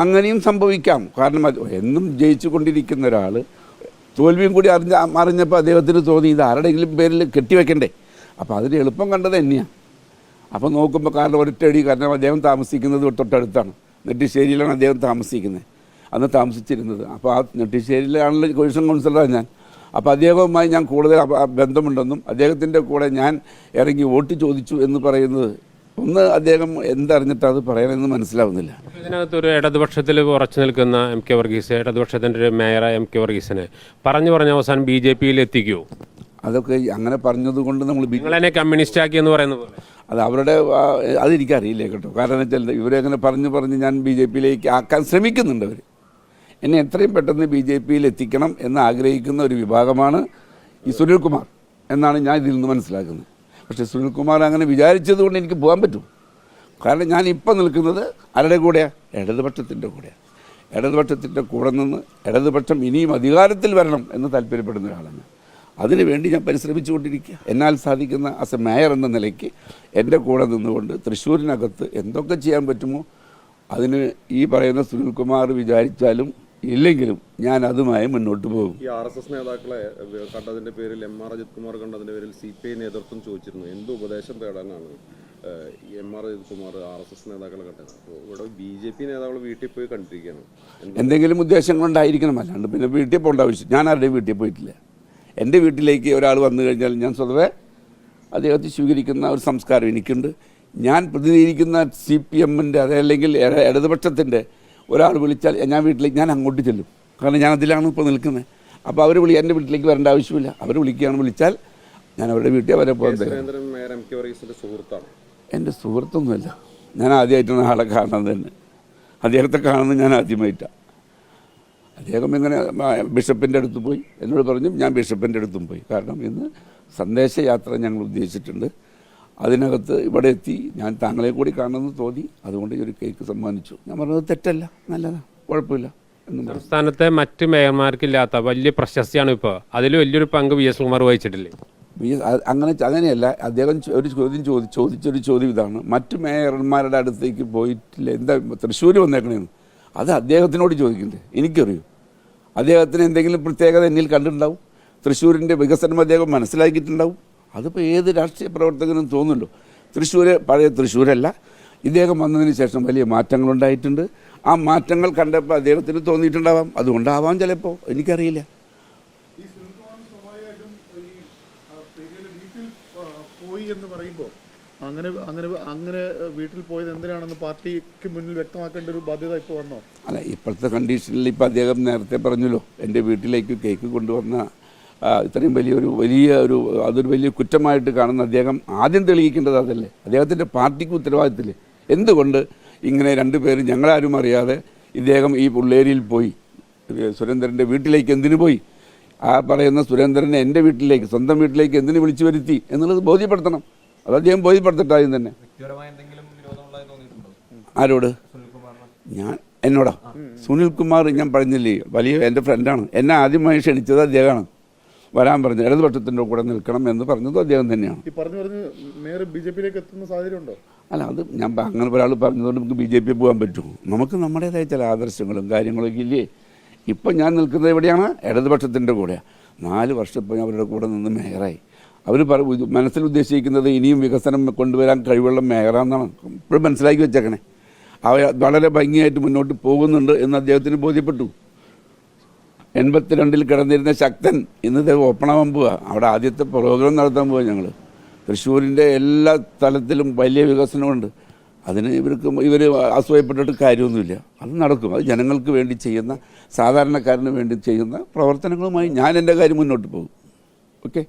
അങ്ങനെയും സംഭവിക്കാം. കാരണം എന്നും ജയിച്ചു കൊണ്ടിരിക്കുന്ന ഒരാൾ തോൽവിയും കൂടി അറിഞ്ഞ അറിഞ്ഞപ്പോൾ അദ്ദേഹത്തിന് തോന്നി ഇത് ആരുടെയെങ്കിലും പേരിൽ കെട്ടിവെക്കണ്ടേ? അപ്പോൾ അതിന് എളുപ്പം കണ്ടത് തന്നെയാണ് അപ്പോൾ നോക്കുമ്പോൾ കാരണം ഒരൊറ്റടി കാരണം അദ്ദേഹം താമസിക്കുന്നത് തൊട്ടടുത്താണ്. നെട്ടിശ്ശേരിയിലാണ് അദ്ദേഹം താമസിക്കുന്നത്. അന്ന് താമസിച്ചിരുന്നത്. അപ്പോൾ ആ നെട്ടിശ്ശേരിയിലാണല്ലോ കൊഴിഷൻ കൗൺസിലറാണ് ഞാൻ. അപ്പോൾ അദ്ദേഹവുമായി ഞാൻ കൂടുതൽ ബന്ധമുണ്ടെന്നും അദ്ദേഹത്തിന്റെ കൂടെ ഞാൻ ഇറങ്ങി വോട്ട് ചോദിച്ചു എന്ന് പറയുന്നത് ഒന്ന് അദ്ദേഹം എന്തറിഞ്ഞിട്ടത് അത് പറയണമെന്ന് മനസ്സിലാവുന്നില്ല. ഇതിനകത്ത് ഒരു ഇടതുപക്ഷത്തിൽ ഉറച്ചു നിൽക്കുന്ന എം കെ വർഗീസ് ഇടതുപക്ഷത്തിന്റെ ഒരു മേയറായ എം കെ വർഗീസിനെ പറഞ്ഞു പറഞ്ഞ അവസാനം ബി ജെ പിയിൽ എത്തിക്കുമോ അതൊക്കെ അങ്ങനെ പറഞ്ഞത് കൊണ്ട് നമ്മൾ നിങ്ങളെന്നെ കമ്മ്യൂണിസ്റ്റ് ആക്കി എന്ന് പറയുന്നത് അത് അവരുടെ അതെനിക്കറിയില്ല കേട്ടോ. കാരണം വെച്ചാൽ ഇവരങ്ങനെ പറഞ്ഞു പറഞ്ഞ് ഞാൻ ബി ജെ പിയിലേക്ക് ആക്കാൻ ശ്രമിക്കുന്നുണ്ട് അവർ എന്നെ എത്രയും പെട്ടെന്ന് ബി ജെ പിയിൽ എത്തിക്കണം എന്ന് ആഗ്രഹിക്കുന്ന ഒരു വിഭാഗമാണ് ഈ സുനിൽകുമാർ എന്നാണ് ഞാൻ ഇതിൽ നിന്ന് മനസ്സിലാക്കുന്നത്. പക്ഷേ സുനിൽകുമാർ അങ്ങനെ വിചാരിച്ചത് കൊണ്ട് എനിക്ക് പോകാൻ പറ്റും. കാരണം ഞാൻ ഇപ്പം നിൽക്കുന്നത് ആരുടെ കൂടെയാണ് ഇടതുപക്ഷത്തിന്റെ കൂടെയാണ് ഇടതുപക്ഷത്തിന്റെ കൂടെ നിന്ന് ഇടതുപക്ഷം ഇനിയും അധികാരത്തിൽ വരണം എന്ന് താല്പര്യപ്പെടുന്ന ഒരാളാണ് അതിനുവേണ്ടി ഞാൻ പരിശ്രമിച്ചുകൊണ്ടിരിക്കുക. എന്നാൽ സാധിക്കുന്ന ആസ് എ മേയർ എന്ന നിലയ്ക്ക് എന്റെ കൂടെ നിന്നുകൊണ്ട് തൃശ്ശൂരിനകത്ത് എന്തൊക്കെ ചെയ്യാൻ പറ്റുമോ? അതിന് ഈ പറയുന്ന സുനിൽകുമാർ വിചാരിച്ചാലും ഇല്ലെങ്കിലും ഞാൻ അതുമായി മുന്നോട്ട് പോകും. ഈ ആർ എസ് എസ് നേതാക്കളെ കണ്ടതിന്റെ പേരിൽ എം ആർ അജിത് കുമാർ കണ്ടതിന്റെ പേരിൽ സി പി ഐ നേതൃത്വം ചോദിച്ചിരുന്നു. എന്ത് ഉപദേശം തേടാനാണ് M R Ajith Kumar R S S നേതാക്കളെ കണ്ടത്? അപ്പോൾ ഇവിടെ ബി ജെ പി നേതാക്കൾ വീട്ടിൽ പോയി കണ്ടിരിക്കുകയാണ്. എന്തെങ്കിലും ഉദ്ദേശങ്ങൾ കൊണ്ടായിരിക്കണം അല്ലാണ്ട് പിന്നെ വീട്ടിൽ പോകേണ്ട ആവശ്യം ഞാൻ ആരുടെയും വീട്ടിൽ പോയിട്ടില്ല. എന്റെ വീട്ടിലേക്ക് ഒരാൾ വന്നു കഴിഞ്ഞാൽ ഞാൻ സ്വതവേ അദ്ദേഹത്തെ സ്വീകരിക്കുന്ന ഒരു സംസ്കാരം എനിക്കുണ്ട്. ഞാൻ പ്രതിനിധീകരിക്കുന്ന സി പി എമ്മിന്റെ അതല്ലെങ്കിൽ ഇട- ഇടതുപക്ഷത്തിന്റെ ഒരാൾ വിളിച്ചാൽ ഞാൻ വീട്ടിലേക്ക് ഞാൻ അങ്ങോട്ട് ചെല്ലും. കാരണം ഞാൻ അതിലാണ് ഇപ്പോൾ നിൽക്കുന്നത്. അപ്പോൾ അവർ വിളി എന്റെ വീട്ടിലേക്ക് വരേണ്ട ആവശ്യമില്ല. അവർ വിളിക്കുകയാണ് വിളിച്ചാൽ ഞാൻ അവരുടെ വീട്ടിൽ വരെ പോകാൻ സുഹൃത്താണ്. എന്റെ സുഹൃത്തൊന്നുമല്ല. ഞാൻ ആദ്യമായിട്ടാണ് ആളെ കാണുന്നത് തന്നെ. അദ്ദേഹത്തെ കാണുന്നത് ഞാൻ ആദ്യമായിട്ടാണ്. അദ്ദേഹം ഇങ്ങനെ ബിഷപ്പിന്റെ അടുത്ത് പോയി. എന്നോട് പറഞ്ഞു ഞാൻ ബിഷപ്പിന്റെ അടുത്തും പോയി. കാരണം ഇന്ന് സന്ദേശയാത്ര ഞങ്ങൾ ഉദ്ദേശിച്ചിട്ടുണ്ട്. അതിനകത്ത് ഇവിടെ എത്തി. ഞാൻ താങ്കളെ കൂടി കാണുമെന്ന് തോന്നി. അതുകൊണ്ട് ഈ ഒരു കേക്ക് സമ്മാനിച്ചു. ഞാൻ പറഞ്ഞത് തെറ്റല്ല. നല്ലതാണ് കുഴപ്പമില്ല. എന്നും സംസ്ഥാനത്തെ മറ്റ് മേയർമാർക്കില്ലാത്ത വലിയ പ്രശസ്തിയാണ് ഇപ്പോൾ അതിൽ വലിയൊരു പങ്ക് വി എസ് കുമാർ വഹിച്ചിട്ടില്ലേ? അങ്ങനെ അങ്ങനെയല്ല. അദ്ദേഹം ഒരു ചോദ്യം ചോദി ചോദിച്ചൊരു ചോദ്യം ഇതാണ്. മറ്റു മേയർമാരുടെ അടുത്തേക്ക് പോയിട്ടില്ല. എന്താ തൃശ്ശൂർ വന്നേക്കണേന്ന്. അത് അദ്ദേഹത്തിനോട് ചോദിക്കണ്ടേ? എനിക്കറിയൂ? അദ്ദേഹത്തിന് എന്തെങ്കിലും പ്രത്യേകത എന്നിൽ കണ്ടിട്ടുണ്ടാവും? തൃശ്ശൂരിന്റെ വികസനം അദ്ദേഹം മനസ്സിലാക്കിയിട്ടുണ്ടാവും? അതിപ്പോൾ ഏത് രാഷ്ട്രീയ പ്രവർത്തകനും തോന്നുമല്ലോ തൃശ്ശൂർ പഴയ തൃശ്ശൂരല്ല. ഇദ്ദേഹം വന്നതിന് ശേഷം വലിയ മാറ്റങ്ങളുണ്ടായിട്ടുണ്ട്. ആ മാറ്റങ്ങൾ കണ്ടപ്പോൾ അദ്ദേഹത്തിന് തോന്നിയിട്ടുണ്ടാവാം. അതുകൊണ്ടാവാം ചിലപ്പോൾ എനിക്കറിയില്ല. പോയി എന്ന് പറയുമ്പോൾ അങ്ങനെ അങ്ങനെ അങ്ങനെ വീട്ടിൽ പോയത് എന്തിനാണെന്ന് പാർട്ടിക്ക് മുന്നിൽ വ്യക്തമാക്കേണ്ട ഒരു ബാധ്യത ഇപ്പോൾ വന്നോ? അല്ല ഇപ്പോഴത്തെ കണ്ടീഷനിൽ ഇപ്പം അദ്ദേഹം നേരത്തെ പറഞ്ഞല്ലോ എന്റെ വീട്ടിലേക്ക് കേക്ക് കൊണ്ടുവന്ന ഇത്രയും വലിയൊരു വലിയ ഒരു അതൊരു വലിയ കുറ്റമായിട്ട് കാണുന്ന അദ്ദേഹം ആദ്യം തെളിയിക്കേണ്ടത് അതല്ലേ? അദ്ദേഹത്തിന്റെ പാർട്ടിക്ക് ഉത്തരവാദിത്തമില്ലേ എന്തുകൊണ്ട് ഇങ്ങനെ രണ്ടുപേരും ഞങ്ങളാരും അറിയാതെ ഇദ്ദേഹം ഈ പുള്ളേരിയിൽ പോയി? സുരേന്ദ്രന്റെ വീട്ടിലേക്ക് എന്തിനു പോയി? ആ പറയുന്ന സുരേന്ദ്രനെ എന്റെ വീട്ടിലേക്ക് സ്വന്തം വീട്ടിലേക്ക് എന്തിനു വിളിച്ചു വരുത്തി എന്നുള്ളത് ബോധ്യപ്പെടുത്തണം. അത് അദ്ദേഹം ബോധ്യപ്പെടുത്തട്ടെ ആദ്യം തന്നെ. ആരോട്? ഞാൻ എന്നോടാ? സുനിൽ കുമാർ ഞാൻ പറഞ്ഞില്ലേ? വലിയ എന്റെ ഫ്രണ്ടാണ് എന്നെ ആദ്യമായി ക്ഷണിച്ചത് അദ്ദേഹമാണ്. വരാൻ പറഞ്ഞു. ഇടതുപക്ഷത്തിന്റെ കൂടെ നിൽക്കണം എന്ന് പറഞ്ഞത് അദ്ദേഹം തന്നെയാണ്. ഈ പറഞ്ഞു പറഞ്ഞ് മേയർ ബി ജെ പിയിലേക്ക് എത്തുന്ന സാഹചര്യം ഉണ്ടോ അല്ല അത് ഞാൻ അങ്ങനെ ഒരാൾ പറഞ്ഞതുകൊണ്ട് നമുക്ക് ബി ജെ പി പോകാൻ പറ്റുമോ നമുക്ക് നമ്മുടേതായ ചില ആദർശങ്ങളും കാര്യങ്ങളൊക്കെ ഇല്ലേ? ഇപ്പം ഞാൻ നിൽക്കുന്നത് എവിടെയാണ്? ഇടതുപക്ഷത്തിന്റെ കൂടെയാണ് നാല് വർഷം ഇപ്പോൾ ഞാൻ അവരുടെ കൂടെ നിന്ന് മേയറായി. അവർ പറ മനസ്സിൽ ഉദ്ദേശിക്കുന്നത് ഇനിയും വികസനം കൊണ്ടുവരാൻ കഴിവുള്ള മേയറാന്നാണ് ഇപ്പോഴും മനസ്സിലാക്കി വെച്ചേക്കണേ. അവ വളരെ ഭംഗിയായിട്ട് മുന്നോട്ട് പോകുന്നുണ്ട് എന്ന് അദ്ദേഹത്തിന് ബോധ്യപ്പെട്ടു. എൺപത്തിരണ്ടിൽ കിടന്നിരുന്ന ശക്തൻ ഇന്നത്തെ ഓപ്പണാവാൻ പോവുക അവിടെ ആദ്യത്തെ പ്രോഗ്രാം നടത്താൻ പോവുക ഞങ്ങൾ തൃശ്ശൂരിന്റെ എല്ലാ തലത്തിലും വലിയ വികസനമുണ്ട്. അതിന് ഇവർക്ക് ഇവർ അസൂയപ്പെട്ടിട്ട് കാര്യമൊന്നുമില്ല. അത് നടക്കും. അത് ജനങ്ങൾക്ക് വേണ്ടി ചെയ്യുന്ന സാധാരണക്കാരന് വേണ്ടി ചെയ്യുന്ന പ്രവർത്തനങ്ങളുമായി ഞാൻ എന്റെ കാര്യം മുന്നോട്ട് പോകും. ഓക്കെ?